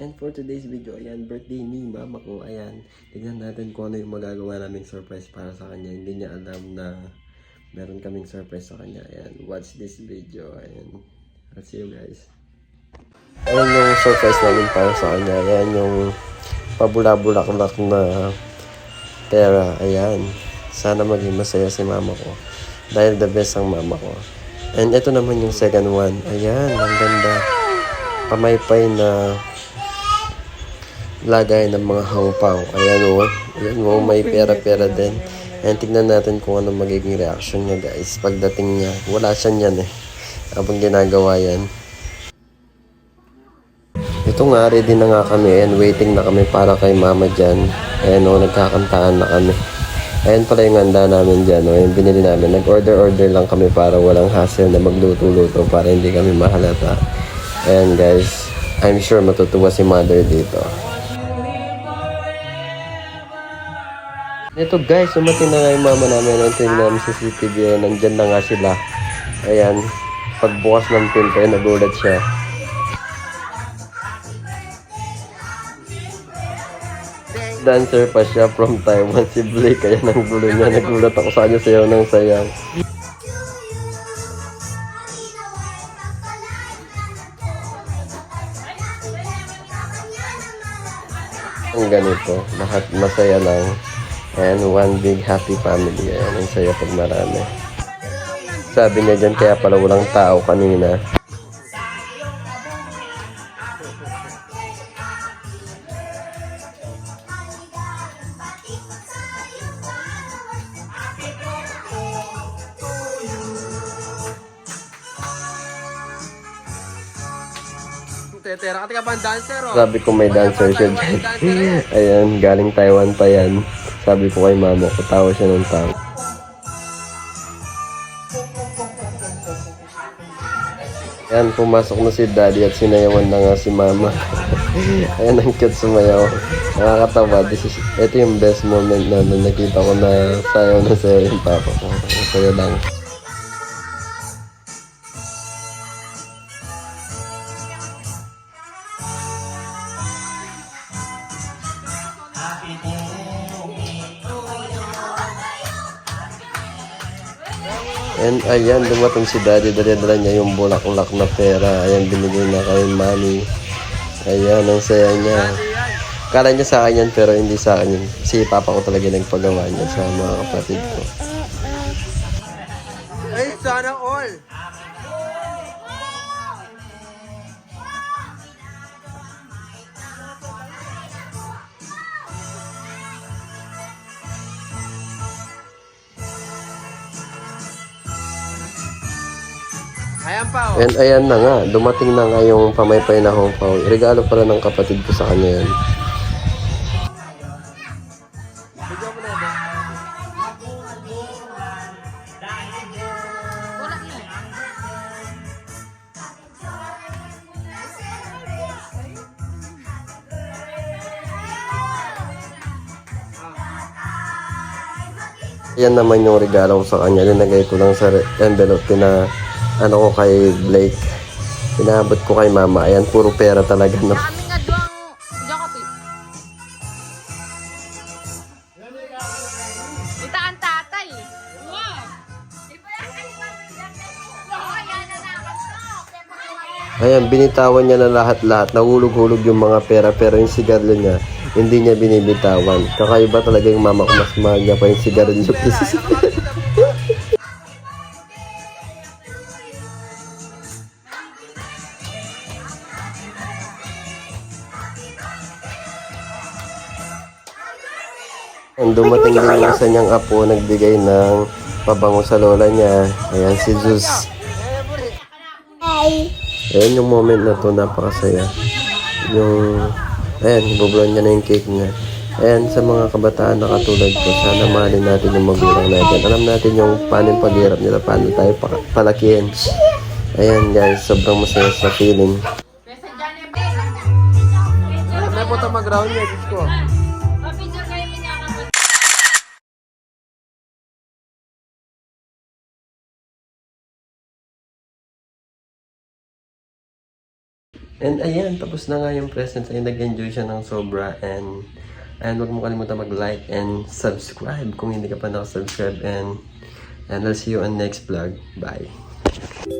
And for today's video, ayan, birthday ni mama ko. Ayan, tignan natin kung ano yung magagawa naming surprise para sa kanya. Hindi niya alam na meron kaming surprise sa kanya. Ayan, watch this video. Ayan, I'll see you guys. Ayan yung surprise namin para sa kanya. Ayan yung pabulabulak-lak na pera. Ayan, sana maging masaya si mama ko. Dahil the best ang mama ko. And ito naman yung second one. Ayan, ang ganda. Pamaypay na lagay ng mga hangpaw. Ayan o. Ayan o, may pera-pera din. And tignan natin kung ano magiging reaction niya guys. Pagdating niya, wala siya niyan eh. Habang ginagawa yan. Ito nga, ready na nga kami. And waiting na kami para kay mama dyan. Ayan o, nagkakantaan na kami. Ayan pala yung handa namin dyan. O, yung binili namin. Nag-order-order lang kami para walang hassle na magluto-luto para hindi kami mahalata. Ayan guys, I'm sure matutuwa si mother dito. Ito guys, umating na nga yung mama namin. Nantin namin sa CCTV. Ayan, Nandyan na nga sila. Ayan, pagbukas ng pinto, ay nagulat siya. Dancer pa siya from Taiwan, si Blake. Kaya nang gulo niya. Nagulat ako sa kanya sayaw ng sayaw. Ang ganito, lahat masaya lang. And one big happy family. Ayan, ang saya pag marami. Sabi niya dyan, kaya pala walang tao kanina. Tetera ka tiga pang dancer oh. Sabi ko may dancer siya dyan. Ayan, galing Taiwan pa yan. Sabi ko kay mama ko, tawa siya ng tawa. Ayan, pumasok na si daddy at sinayawan na nga si mama. Ayan, ang cute sumayaw. Nakakatawa. This is, ito yung best moment na nung nakita ko na sayaw na sayaw yung papa ko. Ang saya lang. And ayan, dumating si daddy, dala-dala niya yung bulaklak na pera. Ayan, binigay na kay mami. Ayan, ang saya niya. Kala niya sa akin yan, pero hindi sa akin yun. Si papa ko talaga nagpagawa niya sa mga kapatid ko. Ay, sana all. And ayan na nga, dumating na nga yung pamaypay na Hong Kong. Regalo pala ng kapatid ko sa kanya yan. Yan naman yung regalo ko sa kanya. Linagay ko lang sa envelope na ano ko kay Blake. Pinabot ko kay mama. Ayan, puro pera talaga. No? Ayan, binitawan niya na lahat-lahat. Nahulog-hulog yung mga pera pero yung sigarilyo niya, hindi niya binibitawan. Kakaiba talaga yung mama ko. Mas mahal niya pa yung sigarilyo. And dumating din yung isa niyang apo, nagbigay ng pabango sa lola niya. Ayan, si Zeus. Ayan yung moment na to, napakasaya. Yung, ayan, bubulon niya na yung cake niya. Ayan, sa mga kabataan na katulad ko, sana mahalin natin yung magulang natin. Alam natin yung paano yung paghirap nila, paano tayo pa- palakihin. Ayan guys, sobrang masaya sa feeling. May punta mag-ground niya, Diyos ko. And ayan, tapos na nga yung present. Ayun, nag-enjoy siya ng sobra. And, and huwag mo kalimutan mag-like and subscribe kung hindi ka pa nakasubscribe. And, and I'll see you on next vlog. Bye.